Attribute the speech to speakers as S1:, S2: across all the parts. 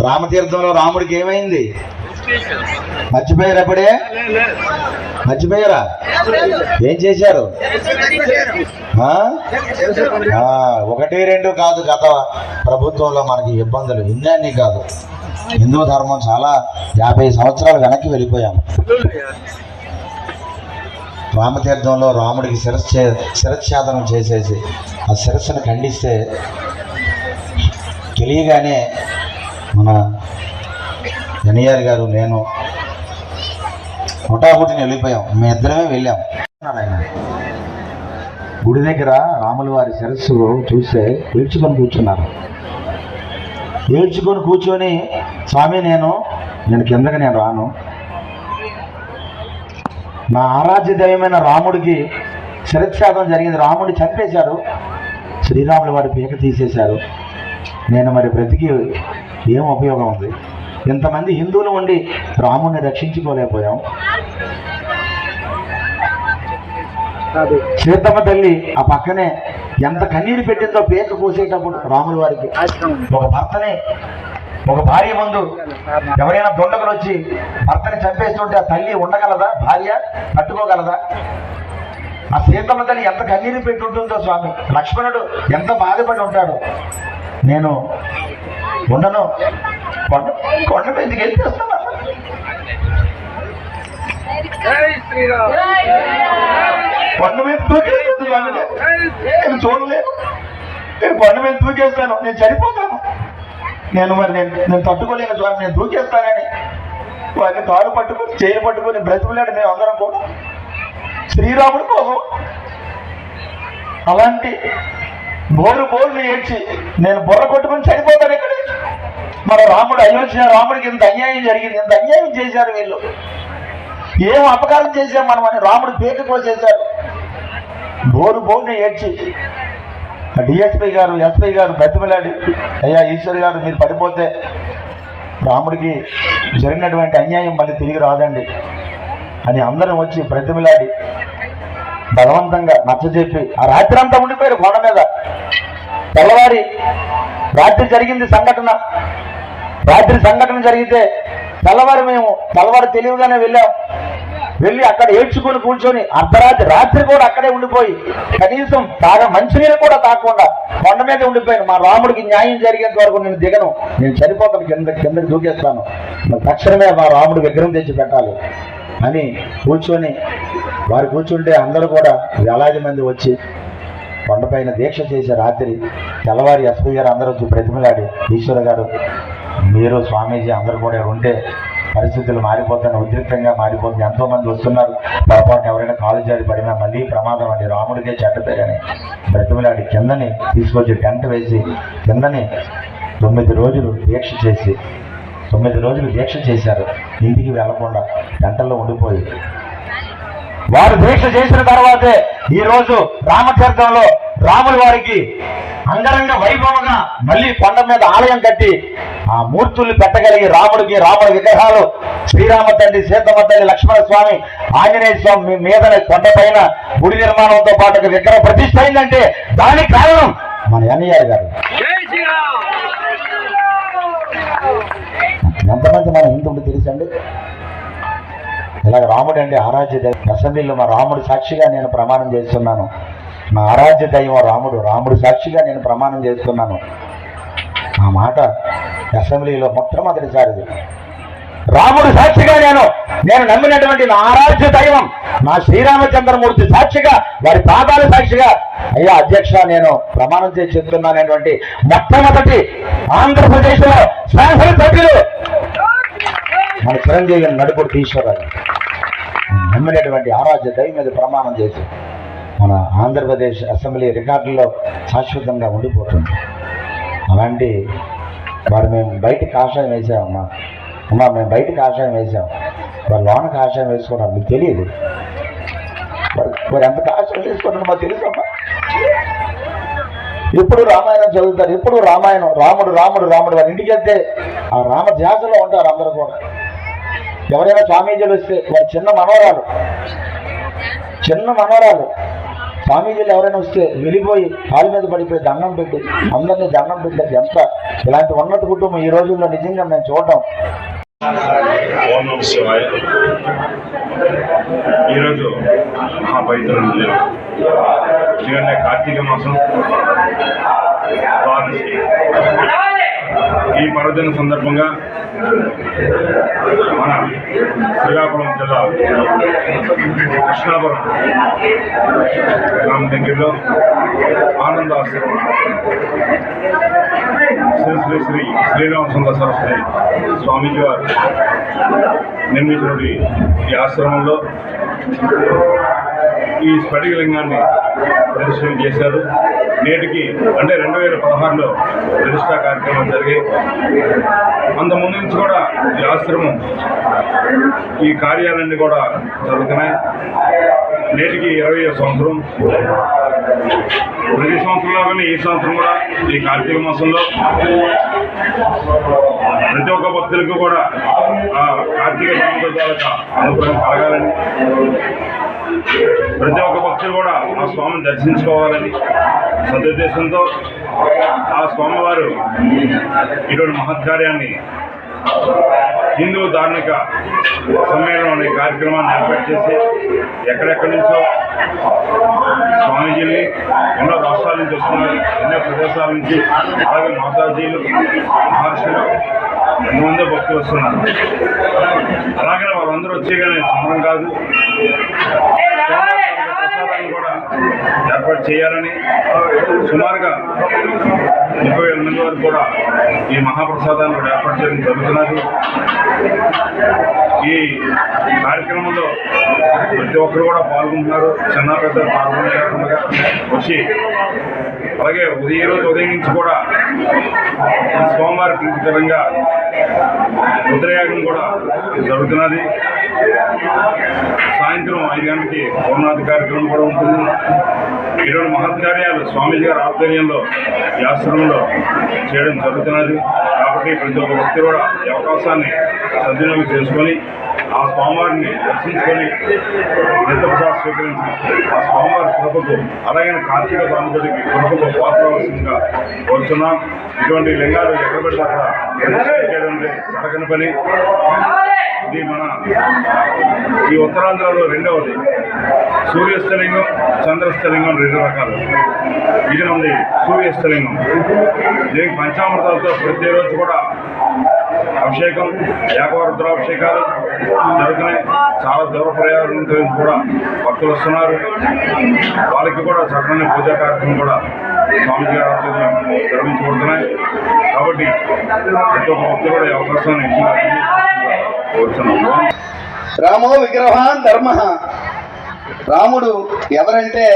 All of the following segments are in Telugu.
S1: రామతీర్థంలో రాముడికి ఏమైంది? మర్చిపోయారు అప్పుడే మర్చిపోయారా? ఏం చేశారు? ఒకటి రెండు కాదు గత ప్రభుత్వంలో మనకి ఇబ్బందులు ఇన్ని కాదు. హిందూ ధర్మం చాలా యాభై సంవత్సరాలు వెనక్కి వెళ్ళిపోయాము రామతీర్థంలో రాముడికి శిరశ్చే శిరచ్ఛేదనం చేసేసి ఆ శిరస్సును ఖండిస్తే తెలియగానే మన జనియార్ గారు నేను హుటాహుటిని వెళ్ళిపోయాం. మేము ఇద్దరమే వెళ్ళాం. ఆయన గుడి దగ్గర రాముల వారి శిరస్సు చూస్తే ఏడ్చుకొని కూర్చున్నారు. ఏడ్చుకొని కూర్చొని స్వామి నేను నేను కిందకి నేను రాను. నా ఆరాధ్య దైవమైన రాముడికి శిరచ్ఛేదం జరిగింది. రాముడిని చంపేశారు. శ్రీరాముల వారి పీక తీసేశారు. నేను మరి బ్రతికి ఏం ఉపయోగం ఉంది? ఇంతమంది హిందువులు ఉండి రాముడిని రక్షించుకోలేకపోయాం. సీతమ్మ తల్లి ఆ పక్కనే ఎంత కన్నీరు పెట్టిందో పేక కోసేటప్పుడు రాముల వారికి ఒక భర్తని ఒక భార్య ముందు ఎవరైనా దొండకులు వచ్చి భర్తని చంపేస్తుంటే ఆ తల్లి ఉండగలదా? భార్య తట్టుకోగలదా? ఆ సీతమ్మ తల్లి ఎంత కన్నీరు పెట్టి ఉంటుందో స్వామి. లక్ష్మణుడు ఎంత బాధపడి ఉంటాడు. నేను ఉండను. కొండ కొండ మీదకి వెళ్ళి వస్తాను కొండ మీద దూకేస్తాను స్వామి నేను. చూడలేదు నేను కొండ మీద దూకేస్తాను నేను చనిపోతాను. నేను మరి నేను నేను తట్టుకోలేను స్వామి నేను దూకేస్తానని వారిని కారు పట్టుకొని చేయి పట్టుకొని బ్రతుకులాడు మేము అందరం కూడా. శ్రీరాముడి కోసం అలాంటి బోరు బోర్లు ఏడ్చి నేను బుర్ర కొట్టుకొని చనిపోతాను ఇక్కడ. మన రాముడు అయోధ్య రాముడికి ఇంత అన్యాయం జరిగింది. ఇంత అన్యాయం చేశారు వీళ్ళు. ఏం అపకారం చేశాం మనం అని రాముడు పేక కోసేశారు బోరు బోర్ని ఏడ్చి డిఎస్పీ గారు ఎస్పీ గారు బతిమలాడి అయ్యా ఈశ్వర్ గారు మీరు పడిపోతే రాముడికి జరిగినటువంటి అన్యాయం మళ్ళీ తిరిగి రాదండి అని అందరం వచ్చి బ్రతిమలాడి బలవంతంగా నచ్చజెప్పి ఆ రాత్రి అంతా ఉండిపోయారు కొండ మీద. తెల్లవారి రాత్రి జరిగింది సంఘటన. రాత్రి సంఘటన జరిగితే తెల్లవారి మేము తెల్లవారు తెలివిగానే వెళ్ళాం. వెళ్ళి అక్కడ ఏడ్చుకొని కూర్చొని అర్ధరాత్రి రాత్రి కూడా అక్కడే ఉండిపోయి కనీసం తాగ మంచినీళ్ళు కూడా తాకుండా కొండ మీద ఉండిపోయాను. మా రాముడికి న్యాయం జరిగేంత వరకు నేను దిగను. నేను చనిపోతాను కింద కిందకి దూకేస్తాను. మరి తక్షణమే మా రాముడు విగ్రహం తెచ్చి పెట్టాలి అని కూర్చొని వారు కూర్చుంటే అందరూ కూడా వేలాది మంది వచ్చి కొండపైన దీక్ష చేసే రాత్రి తెల్లవారి ఎస్పీ గారు అందరూ వచ్చి ప్రతిమలాడి ఈశ్వర గారు మీరు స్వామీజీ అందరూ కూడా ఉంటే పరిస్థితులు మారిపోతాయి ఉద్రిక్తంగా మారిపోతుంది ఎంతోమంది వస్తున్నారు పొరపాటున ఎవరైనా కాలు జారి పడినా మళ్ళీ ప్రమాదం అండి. రాముడికే చెడ్డ పేరని బ్రతిమలాడి కిందని తీసుకొచ్చి టెంట్ వేసి కిందని తొమ్మిది రోజులు దీక్ష చేసి తొమ్మిది రోజులు దీక్ష చేశారు. ఇంటికి వెళ్ళకుండా గంటల్లో ఉండిపోయి వారు దీక్ష చేసిన తర్వాతే ఈ రోజు రామతీర్థంలో రాముల వారికి అంగరంగ వైభవంగా మళ్ళీ కొండ మీద ఆలయం కట్టి ఆ మూర్తుల్ని పెట్టగలిగి రాముడికి రాముడి విగ్రహాలు శ్రీరామ తండ్రి సీతమ్మ తల్లి లక్ష్మణ స్వామి ఆంజనేయ స్వామి మీద కొండపైన గుడి నిర్మాణంతో పాటు విగ్రహ ప్రతిష్ట అయిందంటే దానికి కారణం మన ఎన్ఆర్ గారు. ఎంతమంది మన హిందువులు తెలుసండి? ఇలాగ రాముడు అండి ఆరాధ్య దైవం. అసెంబ్లీలో మా రాముడు సాక్షిగా నేను ప్రమాణం చేస్తున్నాను. నా ఆరాధ్య దైవం రాముడు. రాముడు సాక్షిగా నేను ప్రమాణం చేస్తున్నాను. ఆ మాట అసెంబ్లీలో మొట్టమొదటిసారిది. రాముడు సాక్షిగా నేను నేను నమ్మినటువంటి నా ఆరాధ్య దైవం నా శ్రీరామచంద్రమూర్తి సాక్షిగా వారి పాదాల సాక్షిగా అయ్యా అధ్యక్ష నేను ప్రమాణం చేసి చెప్తున్నానటువంటి మొట్టమొదటి ఆంధ్రప్రదేశ్లో శాసనసభ్యులు మన చిరంజీవి నడుపుడు ఈశ్వరరావు నమ్మినటువంటి ఆరాధ్య దైవం మీద ప్రమాణం చేసి మన ఆంధ్రప్రదేశ్ అసెంబ్లీ రికార్డుల్లో శాశ్వతంగా ఉండిపోతుంది. అలాంటి వారు మేము బయటికి కాషాయం వేసామమ్మా. అమ్మా మేము బయట కాషాయం వేసాం. వారు లోన కాషాయం వేసుకున్నారు మీకు తెలియదు. వారు ఎంత కాషాయం వేసుకున్నారో మాకు తెలుసమ్మా. ఎప్పుడు రామాయణం చదువుతారు ఎప్పుడు రామాయణం రాముడు రాముడు రాముడు వారి ఇంటికి వెళ్తే ఆ రామ ధ్యాసలో ఉంటారు అందరూ కూడా. ఎవరైనా స్వామీజీలు వస్తే వారు చిన్న మనోరాలు చిన్న మనవరాలు. స్వామీజీలు ఎవరైనా వస్తే వెళ్ళిపోయి కాలు మీద పడిపోయి దండం పెట్టి అందరినీ దండం పెట్టేది ఎంత? ఇలాంటి ఉన్నత కుటుంబం ఈ రోజుల్లో నిజంగా మేము చూడటం.
S2: ఈరోజు మా పవిత్రం ఎందుకంటే కార్తీక మాసం. ఈ పర్వదిన సందర్భంగా మన శ్రీకాకుళం జిల్లా కృష్ణాపురం గ్రామ దగ్గరలో ఆనందాశ్రమం శ్రీ శ్రీ శ్రీ శ్రీరామ సుందర సరస్వతి స్వామీజీ వారు నిర్మించినటువంటి ఈ ఆశ్రమంలో ఈ స్ఫటికలింగాన్ని ప్రదర్శన చేశారు. నేటికి అంటే రెండు వేల పదహారులో ప్రతిష్టా కార్యక్రమం జరిగి అంత ముందు నుంచి కూడా ఈ ఆశ్రమం ఈ కార్యాలన్నీ కూడా జరుగుతున్నాయి. నేటికి ఇరవై సంవత్సరం. ప్రతి సంవత్సరంలోనే ఈ సంవత్సరం కూడా ఈ కార్తీక మాసంలో ప్రతి ఒక్క భక్తులకు కూడా ఆ కార్తీక దామోదర తాలూకా అనుగ్రహం కలగాలని ప్రతి ఒక్క భక్తులు కూడా ఆ స్వామిని దర్శించుకోవాలని సదుద్దేశంతో ఆ స్వామివారు ఇటువంటి మహత్కార్యాన్ని హిందూ ధార్మిక సమ్మేళనం అనే కార్యక్రమాన్ని ఏర్పాటు చేసి ఎక్కడెక్కడి నుంచో స్వామీజీని ఎన్నో రాష్ట్రాల నుంచి వస్తున్నారు ఎన్నో ప్రదేశాల నుంచి అలాగే మాతాజీలు మహర్షులు ఎంతమంది భక్తులు వస్తున్నారు. అలాగే వాళ్ళందరూ వచ్చే సమరం కాదు. ఏర్పాటు చేయాలని సుమారుగా ముప్పై వేల మంది వరకు కూడా ఈ మహాప్రసాదాన్ని కూడా ఏర్పాటు చేయడం జరుగుతున్నది. ఈ కార్యక్రమంలో ప్రతి ఒక్కరు కూడా పాల్గొంటున్నారు. చిన్న పెద్దలు పాల్గొనకుండా వచ్చి అలాగే ఉదయం రోజు ఉదయం నుంచి కూడా సోమవారి ప్రీతికరంగా రుద్రయాగం కూడా జరుగుతున్నది. సాయంత్రం ఐదు గంటలకి పౌర్ణాది కార్యక్రమం కూడా ఉంటుంది. ఇటువంటి మహత్కార్యాలు స్వామీజీ గారి ఆధ్వర్యంలో శాస్త్రంలో చేయడం జరుగుతున్నది. కాబట్టి ప్రతి ఒక్క వ్యక్తి కూడా ఈ అవకాశాన్ని సద్వినియోగం చేసుకొని ఆ స్వామివారిని దర్శించుకొని నిత్యప్రసాద్ స్వీకరించి ఆ స్వామివారి కృపకు అలాగే కార్తీక దామోదరికి కృపకు పాత్రవలసిందిగా కోరుతున్నాం ఇటువంటి లింగాలు ఎక్కడ పెడితే అక్కడ పని. ఇది మన ఈ ఉత్తరాంధ్రలో రెండవది. సూర్యస్థలింగం చంద్రస్థలింగం రెండు రకాలు. ఇది ఉంది సూర్యస్థలింగం దీనికి పంచామృతాలతో ప్రతిరోజు కూడా అభిషేకం ఏకవరుద్రాభిషేకాలు జరుగుతున్నాయి. చాలా దూర ప్రయాణం నుంచి కూడా భక్తులు వస్తున్నారు. వాళ్ళకి కూడా చక్కని పూజా కార్యక్రమం కూడా స్వామిజీ గారి ఆధ్వర్యంలో నిర్వహించబడుతున్నాయి. కాబట్టి ప్రతి ఒక్క భక్తులు కూడా ఈ అవకాశాన్ని కోరుతున్నాము
S3: రామో విగ్రహాన్ ధర్మ. రాముడు ఎవరంటే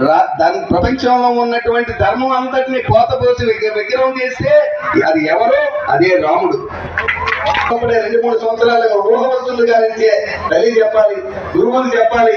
S3: రా- దాని ప్రపంచంలో ఉన్నటువంటి ధర్మం అంతటిని కోతపోసి విగ్రహం చేస్తే అది ఎవరో అదే రాముడు. అప్పుడే రెండు మూడు సంవత్సరాలుగా ఊహవస్తులు గారించే తల్లి చెప్పాలి గురువులు చెప్పాలి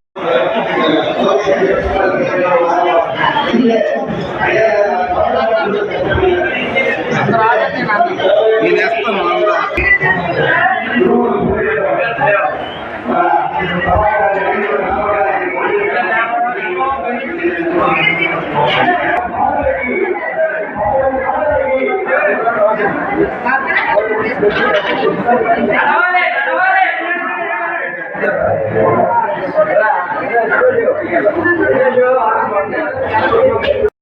S3: Thank you.